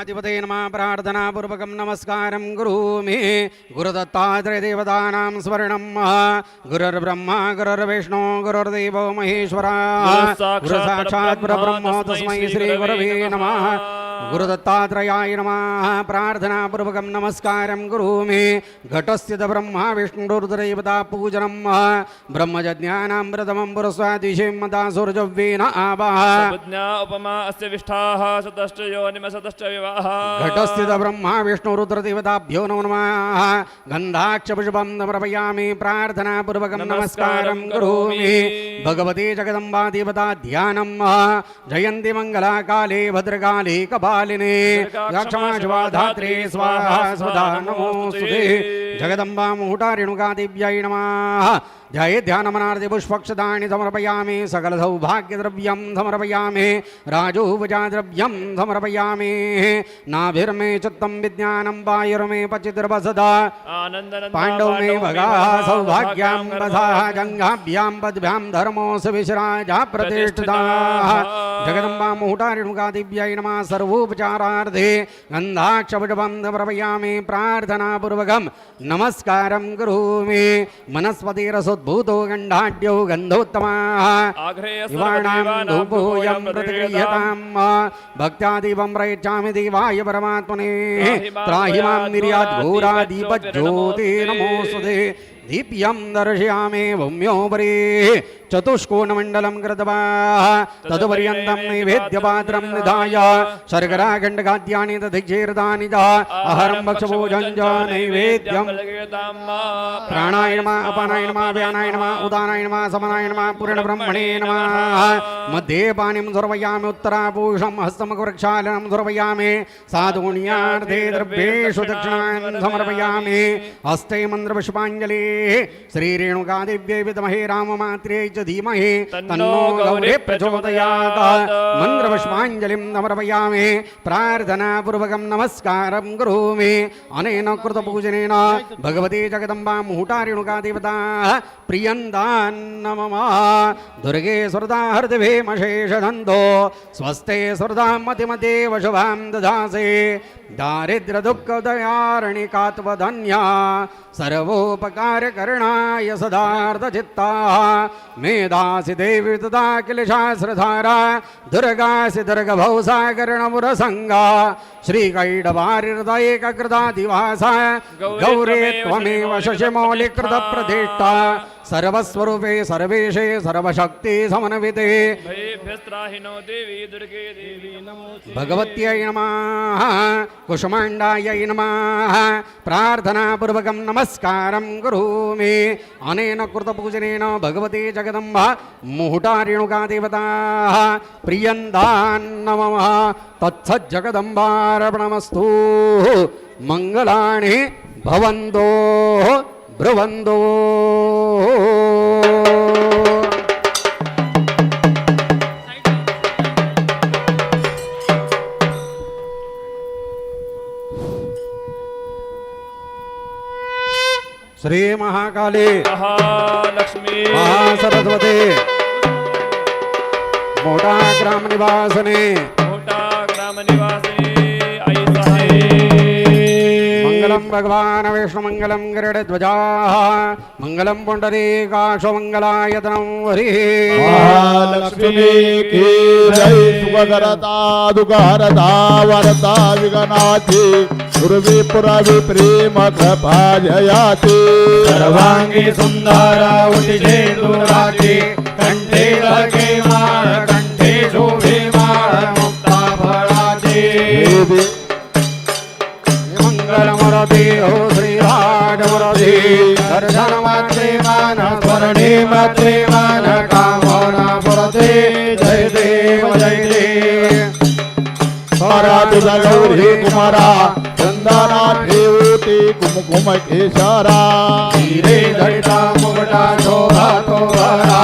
అధిపతే నమ ప్రార్థనాపూర్వకం నమస్కారం గురు మే గురుదత్తాత్రేయదేవతానాం స్మరణం గురుర్బ్రహ్మ గురుర్విష్ణు గురుర్దేవో మహేశ్వర గురు సాక్షాత్ పరబ్రహ్మ తస్మై శ్రీ గురవే నమ గురుదత్తాత్రయాయ నమ. ప్రార్థనాపూర్వకం నమస్కారం గురుమి ఘటస్థిత బ్రహ్మ విష్ణుర్దైవతా పూజనం బ్రహ్మజ్ఞానామృతమం పురస్వాదిశీమతా సూర్యవీన ఆవాహ ఉపమా అస్య విష్టాః సదష్ట యోనిమ సదష్ట వివాహ. ఘటస్థిత బ్రహ్మ విష్ణురుద్రదేవతాభ్యో నమో నమః. గంధాక్షపుష్పం ప్రపయామి ప్రార్థనాపూర్వకం నమస్కారం గురుమి భగవతి జగదంబా దేవతా ధ్యానం జయంతి మంగళాకాలే భద్రకాళే కపా కపాలిని యక్షమాశివాధాత్రి స్వాహ స్వదా నమోస్తుతే జగదంబామూటారేణుగా దివ్యై నమః. ध्यानमनार्थे पुष्पक्षतानि समर्पयामि सकलसौभाग्यद्रव्यं समर्पयामि राजोपजाद्रव्यं समर्पयामि। नाभिर्मे चित्तं विज्ञानं वायुर्मे पचितिर्वसदा पाण्डव मे भगा भगा, सौभाग्यां वधाः, जङ्घाभ्यां पद्भ्यां धर्मोऽस्य विश्राजा प्रतिष्ठिताः। जगदम्बा मुहुटारिणुकादिव्यै नमः सर्वोपचारार्थे। गन्धाक्षपुटपं समर्पयामि प्रार्थनापूर्वकं नमस्कारं करोमि। मनस्पतिरसोद्भूतो गण्डाढ्यो गन्धोत्तमाः शिवाणां धूपोऽयं प्रतिगृह्यतां भक्त्यादीपं प्रयच्छामि देवाय परमात्मने। त्राहि माँ निर्याद्घोरादीपज्योते नमोऽस्तुते दीप्यं दर्शयामि भूम्योपरि। चतुष्कोणमण्डलं कृत्वा तदुपर्यन्तं नैवेद्यपात्रं निधाय शर्कराखण्डखाद्यानि दधिक्षीर्तानि च अहरं भक्षभोजं च नैवेद्यं प्राणाय नमः अपानाय नमः व्यानाय नमः उदानाय नमः समनाय नमः पूर्णब्रह्मणे नमः मध्ये पानिं सर्वयामि उत्तरापूषं हस्तमकुवृक्षालनं सर्वयामि साधूण्यार्थे द्रव्येषु दक्षिणान् समर्पयामि हस्ते मन्त्रपुष्पाञ्जलिः श्रीरेणुकादिव्यै विद्महे राममात्रे च धीमहि तन्नो गौरी प्रचोदयात् मन्त्रपुष्पाञ्जलिं समर्पयामि प्रार्थनापूर्वकं नमस्कारं करोमि अनेन कृतपूजनेन भगवती जगदम्बा मुहुटारेणुका देवता प्रियन्दान्न मम दुर्गे सुरदा हृदिभीमशेषधन्तो स्वस्ते सुरदां मतिमतेव शुभां दधासे दारिद्र्यदुःखदयारणिकात्वधन्या सर्वोपकारकरणाय सदार्धचित्ता मेधासि देवी तदा किल शास्त्रधारा दुर्गासि गौरी श्रीकैडवारिहृदयेककृतादिवासा गौरे त्वमेव शशिमौलिकृतप्रतिष्ठा సర్వస్వరూపే సర్వేషే సర్వశక్తి సమన్వితే. భగవత్యై నమ కుష్మాండాయై నమ ప్రార్థనాపూర్వకం నమస్కారం కరోమి. అనేన కృతపూజనేన భగవతే జగదంబ ముహుటారేణుకాదేవతా ప్రియందాన్నమ తత్సజ్జగదంబారపణమస్తు మంగళాణి భవందో భ్రువందో देवताः महाकाली। महालक्ष्मी। महासरस्वती। मोटा ग्राम निवासने। मोठा ग्रामनिवासिनी आई साहेब मङ्गलं भगवानविष्णुमङ्गलं गरुडध्वजाः मङ्गलं पुण्डरीकाशमङ्गलायतनं हरिः। लक्ष्मी सुखकरता दुःखहरता वरता विगनाति पूर्वी पुरवि प्रेम कृपा जयाति सर्वाङ्गी सुन्दरा उदिशे दुराति कण्ठे लगे मंगलमूर्ती हो श्रीराजमूर्ती दर्शन मात्रे मान स्मरणे मात्रे मान कामना पुरते जय देव जय देव स्वरा तुझा गौरी कुमारा चंदना ठेवती कुमकुम केशरा हिरे जडिता मुगटा शोभा तो भरा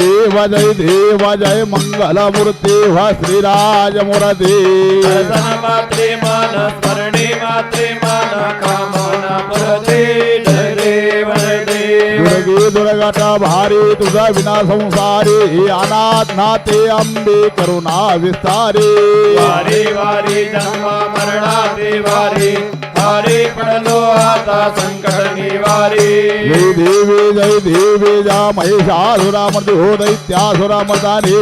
देव जय देव जय मंगल मूर्ति व श्रीराज मूर्ति दर्शनमात्रे मान स्मरणे मात्रे मान कामना जय देव जय देव दुर्गे भारी तुझा विना संसारी अनाथ नाते अंबे करुणा विस्तारी. वारी वारी जन्म मरणाते वारी. वारी पडलो आता संकट निवारी। जय देवी जय देवी जा महिषासुरा मर्दी हो दैत्यासुरा मर्दानी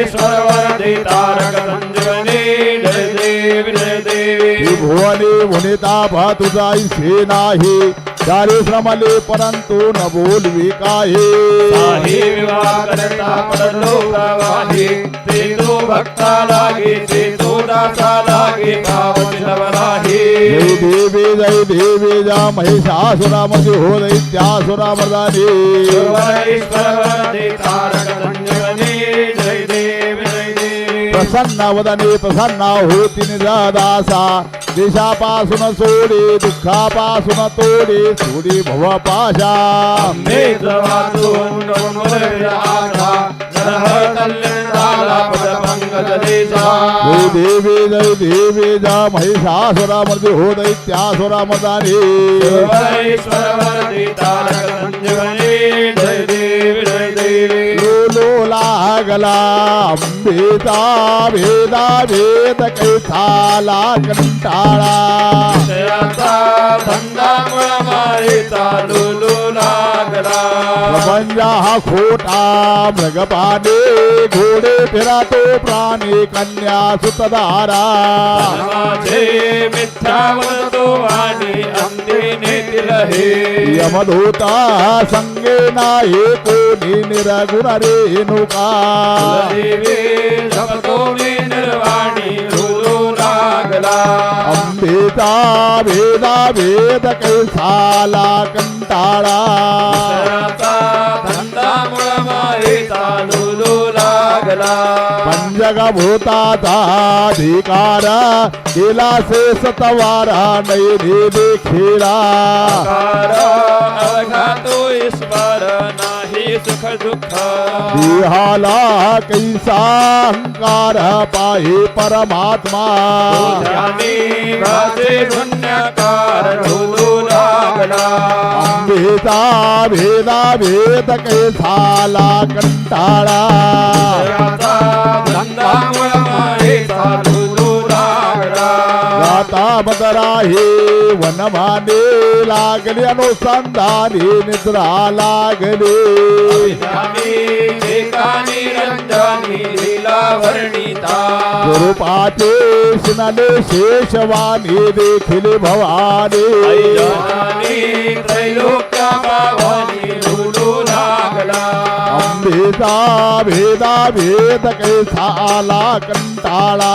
ईश्वर वरदे तारक संजीवनी। जय देवी जय देवी। इसे नाही। चारी श्रमले परंतु न बोलवी काही। साही विवाह करता पडलो प्रवाही। ते तो भक्ता लागे ते దేవి దై దేవి దా మహిషాసురామతి హో దైత్యాసురామదాని ప్రసన్న వదని ప్రసన్న హూతిని దాదాస దిశాపాసున సూడి దుఃఖాపాసున తోడి సూడి భవ పాశ. जय देवी जय देवी जा महिषासुरा मर्दी हो दैत्यासुरा मदानी जय देवी जय देवी। बोलू लागला भेदा भेदा भेद कैसाला कंटाळा. पंजा हा खोटा मृगपाने घोडे फिरातो प्राणी कन्या सुतधारा. यमधोता संगे नाही कोणी निरगुण रे रेणुका अंबेदा भेदा भेद कैसाला कंटाळा. धंदा मुळमारे चालू लागला. पंजग अधिकार गेला से सतवारा नैने देखिला तो ईश्वर ना सुख दुःख। देहाला कैसा अहंकार पाहे परमात्मा। अंबेचा भेदा भेद कैसा ला जयाचा रामदरा हे वनमाने लागले अनुसंधाने निद्रा लागले. स्वरूपाचे स्नाले शेषवाणी देखील भवाने. भेदा भेदा भेद कैसा कंटाळा.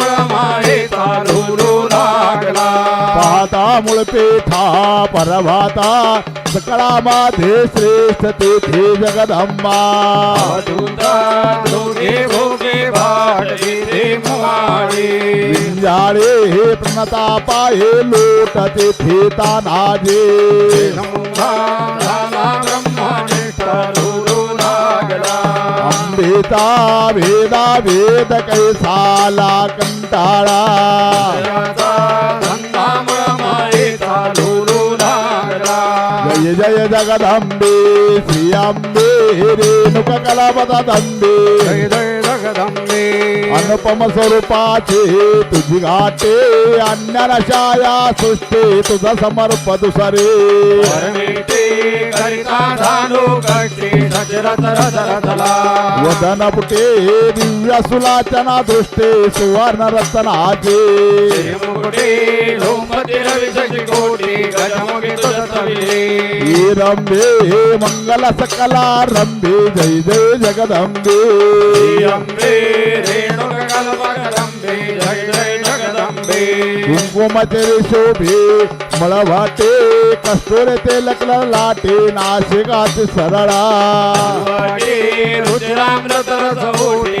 पाहता मुळपेठा परभाता सकळा माधे श्रेष्ठ तेथे जगदंबा. विंजाळे हे प्रणता पाहे लोट तेथे तानाजे. अंबेता भेदा भेद कैसाला कंटाळा. జయ జగదంబే శ్రీయాంబే రేణుక కళాపద దంబే జయ జయ जगदंबे अनुपम स्वरूपाचे तुझी घाटे अन्य नशाया सृष्टी तुझ समर्प दुसरे परमेटे करिता धानु कष्टी सचरत रथ रथला वदन पुटे दिव्य सुलाचना दृष्टे सुवर्ण रत्नाचे मुकुटे लोमती रवि शशि कोटी गजमुखी तुझतविले हे रंभे मंगल सकला रंभे जय जय जगदंबे जगदंबे रेणुका कल्पा कदंबे जय जय जगदंबे कुंकुमते शोभे मला वाटे कस्तुरे ते लकला लाटे नाशिकात सरळा. वाटे रस ओटे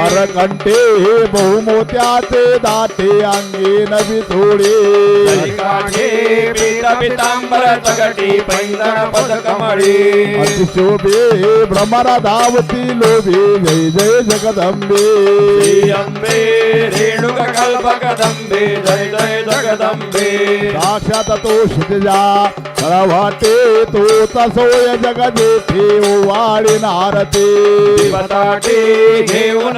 अरकंटे हे बहुमोत्याचे दाते अंगे नवी थोडे. अतिशोभे हे भ्रमर धावती लोभे जय जय जगदंबे. अंबे रेणुक कदंबे जय जय जगदंबे. साक्षात तो शिजा वाटे तो तसोय जग जेथे ओवाळे नारते बटाटे घेऊन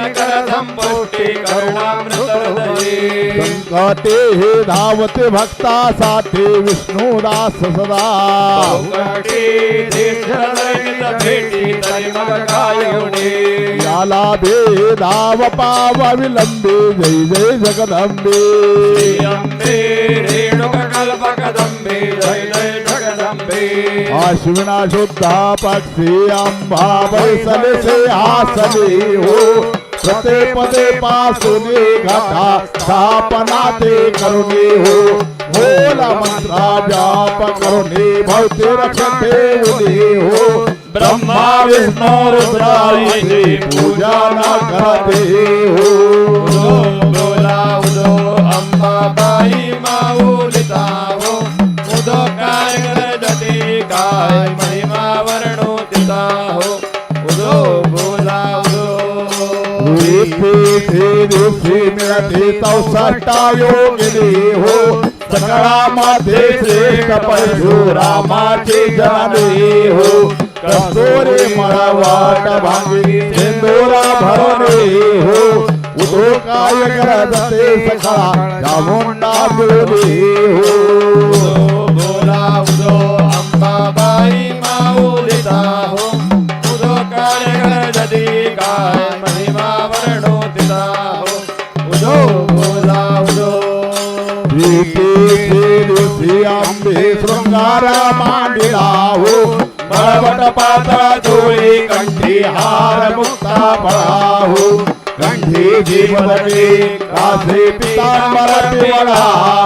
संकटे हे धावते भक्ता साथे विष्णुदास सदा. याला बे धाव पावा विलंबे जय जय जगदंबे. रेणुकल्पकदंबे जय जय. अश्विना शुद्धा पक्षी अंबा बैसले से आसने हो। प्रते पदे पासुने घटा स्थापना ते करुणे हो। बोला मंत्रा जाप करुणे भवते रक्षते उदे हो। ब्रह्मा, विष्णु रुद्रादी पूजा न करते हो। बोला उदो अंबाबाई माऊलिता हो करजते काय महिमा वर्णोदिता हो. उदो बोला उदो. ते दिवशी मिळते चौसष्टा योगिनी हो. सकळामध्ये श्रेष्ठ परशुरामाचे जाणे हो. कस्तोरे भांगी भरणे हो. उदो काय करते सकाळ जामुंडा मिळणे हो. अंबाबाई माऊलिता हो उदो काय करजते काय महिमा वर्णोदिता हो उदो बोला उदो आंबे शृंगारा मांडिला हो पातळा जोळी कंठी हार मुक्ता फळा हो. कंठी जीवदे कासे पीतांबर पिवळा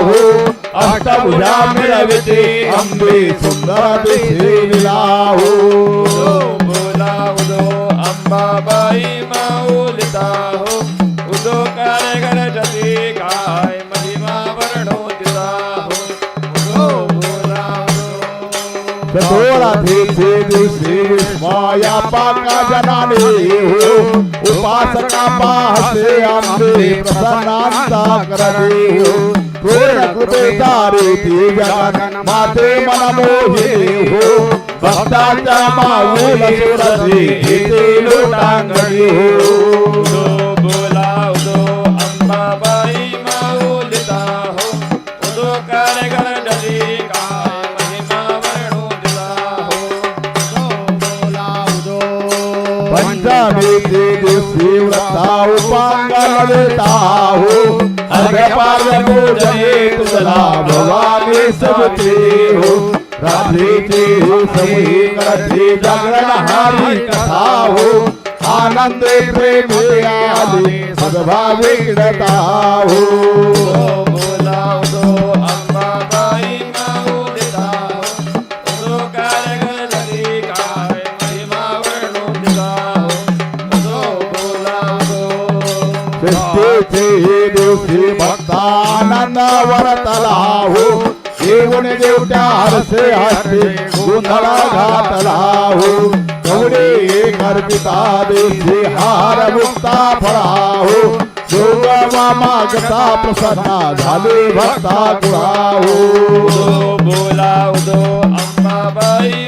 हो अष्टभुजा मिळविते अम्बे सुंदर दिसे विला बोला, उदो अम्बा बाई माउलिता हो उदो काय जति काय दिवशी दिवशी विस्मया पाका जनाने हो उपासका पाहसे आंबे प्रसन्नांता करते हो पूर्ण कृपे दारे ती जगन माते मन मोहिनी हो भक्तांच्या माऊल सुरती घेते लोटांगणी हो देता हो। अर्घ्य पार्य पूजने तुझला भवानी सबते हो रात्रीची सभी करते जागरण हारी कथा हो। आनंद प्रेम आली सद्भावी हो। बोला। दिवशी भक्तानंद वरतला हो येऊन देवट्या हरसे हसते गोंधळा घातला हो गौरी एक हार मुक्ता फळा हो मागता प्रसन्ना झाले भक्ता हो उदो बोला उदो अंबाबाई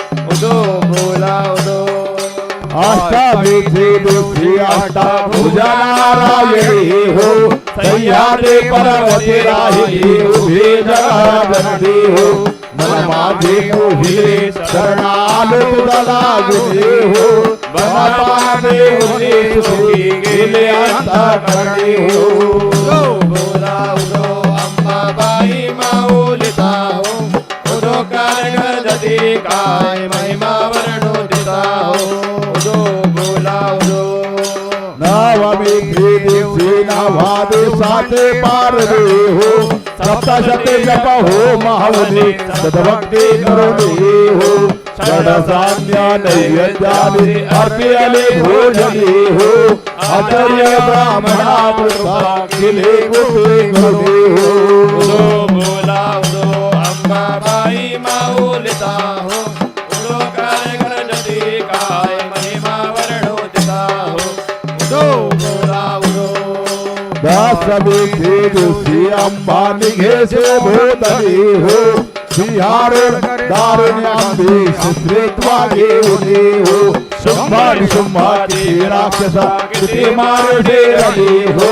उदो बोला उदो अष्टमीचे दिवशी अष्टा पूजा नारायणी हो। सह्याद्री पर्वते राहिली उभे जगदनदी हो। मन माझे मोहिले शरणालो तुझा गुणे हो बनपाने होते सुखी गेले अंता करणे हो। माऊलिता हो उदो काय महिमा वर्णो दिला हो उदो बोला उदो नवमी दिवशी नवा दिवसाचे पारवे हो सप्तशते जप हो महावने सदभक्ती करुणे हो षडसान्य नैवेद्याने अर्पयाले भोजने हो आचार्य ब्राह्मणा वृद्धा केले करुणे हो बोला अंबाबाई माऊलिता हो महिमा वर्णो हो उदो बोला उदो दशमीचे दिवशी अंबा निघेचे भूतली बिहार दारुण्य आंबे शस्त्रेत्वा शुंभारी शुंभाची राक्षसा किती मार ठेरली हो।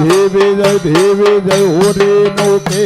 દેવે જય દેવે જય હોરે મોકે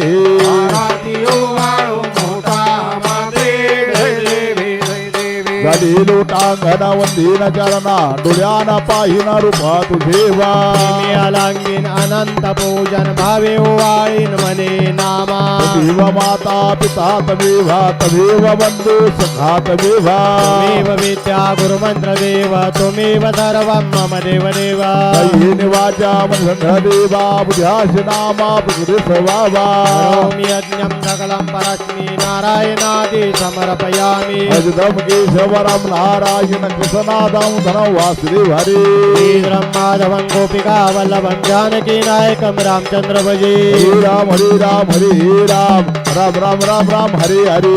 ગાડી લોટા ઘના વંદીના ચરણા ડોળ્યાના પાહીના રૂપા તુજેવા લાંગીના देवी देवी अनंत पूजन भावे ओवाळीन मने नामा। तमेव माता पिता तमेव तमेव बंधू सखा तमेव त्वमेव विद्या गुरुमंत्र देव त्वमेव सर्वं मम देव देव कैन वाचा मन देवा बुद्ध्याश नामा पुरुष वावा करोमि यज्ञं सकलं परस्मै नारायणादि समर्पयामि। अजदम केशवरम नारायण कृष्णादम धनम वासुदेव हरे माधवं गोपिका वल्लभं जानकी नायकं रामचन्द्र भजे। हरे राम हरे राम हरे राम। राम राम राम राम हरे हरे।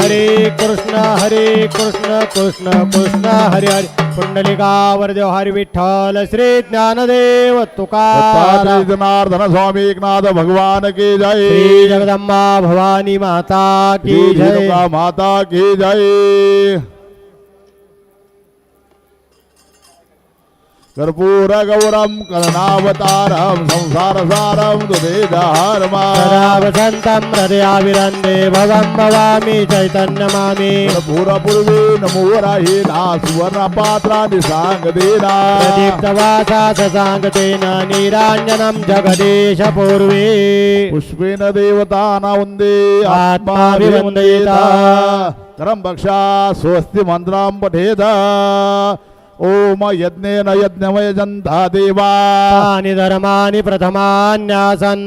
हरे कृष्ण हरे कृष्ण कृष्ण कृष्ण हरे हरे। पुंडलिकावर देव हरी विठ्ठल श्री ज्ञानदेव दत्तात्रय जनार्दन स्वामी एकनाथ भगवान की जय। जगदम्बा भवानी माता की जय। माता की जय। कर्पूर गौरम कर्णावतारम संसार सारम दुदेधारमा सदा वसन्तं हृदयाविरन्दे भवं भवामि चैतन्यमामि कर्पूर पूर्वे नमो राहीना सुवर्ण पात्राणि सांगदेना प्रदीप्तवासा ससाङ्गतेन नीराञ्जनं जगदीश पूर्वे पुष्पेन देवताना वन्दे आत्माभिवन्दयेत। करं भक्षा स्वस्ति मन्त्रां पठेद ओम यज्ञेन यज्ञमय जन्ता देवा। धर्माणि प्रथमान्यासन्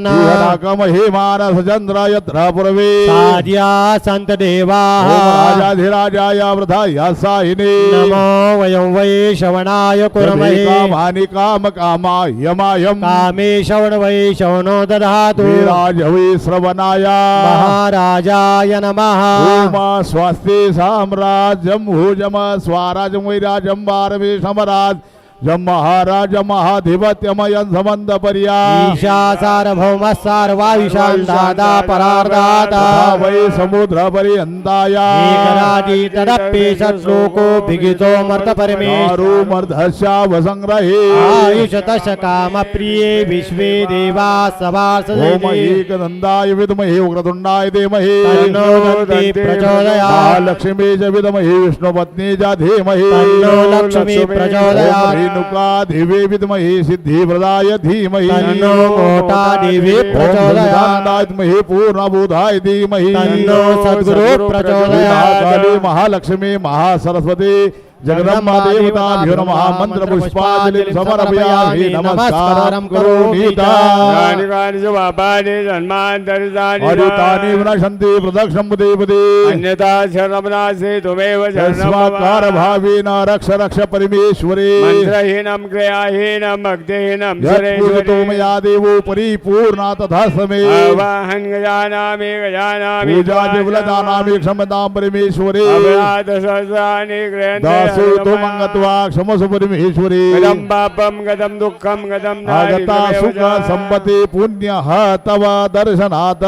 हेमानस चन्द्र यत्र पूर्वे साध्या सन्त देवाः। राजाधिराजाय वृथाय साहिने। नमो वयं वै श्रवणाय कुर्महे कामानि काम कामायमायम् कामे श्रवण वै श्रवणो दधातु वीराज वै श्रवणाय। महाराजाय नमः। ओम स्वस्ति साम्राज्यं भुजम स्वराजं वैराजं वारवे समराज जम महाराज महाधिपत्यमयं समन्द पर्या ईशा सार्वभौम सर्वाविशान् दादा वै समुद्र पर्यन्ताय एकराजी तदप्येष भिगितो मर्त परमेश्वर मर्धस्यावसङ्ग्रहे आयुषतश काम प्रिये विश्वे देवा ओम सभासदे एकदन्दाय विद्महे उग्रतुण्डाय धीमहि। तन्नो दन्ति प्रचोदयात्। महालक्ष्मी च विद्महे विष्णुपत्नी च धीमहि। तन्नो लक्ष्मी प्रचोदयात्। ओम रेणुका देवी विद्महे सिद्धिप्रदाय धीमहि। तन्नो मोटा देवी पूर्ण पूर्णबोधाय धीमहि। तन्नो सद्गुरु प्रचोदयात्। महालक्ष्मी महासरस्वती जगदम्बा देवताभ्यो नमः मंत्र पुष्पांजलि समर्पयामि नमस्कारं करोमि कानि कानि च पापानि जन्मान्तरितानि हरितानि विनशन्ति प्रदक्षिणं पदे पदे अन्यथा शरणमनासि त्वमेव शरणं भावेन रक्ष रक्ष परमेश्वरे मन्त्रहीनं क्रियाहीनं भक्तिहीनं यत्पूजितो मया देवो परिपूर्णा तथा समे। आवाहन गजानामि गजानामि पूजा विवलदानामि क्षमतां परमेश्वरे। अपराध सहस्राणि सुतो मंगत्वा क्षमसु परमेश्वरी गदं दुःखं गदं नागता सुख संपत्ती पुण्य तव दर्शनात।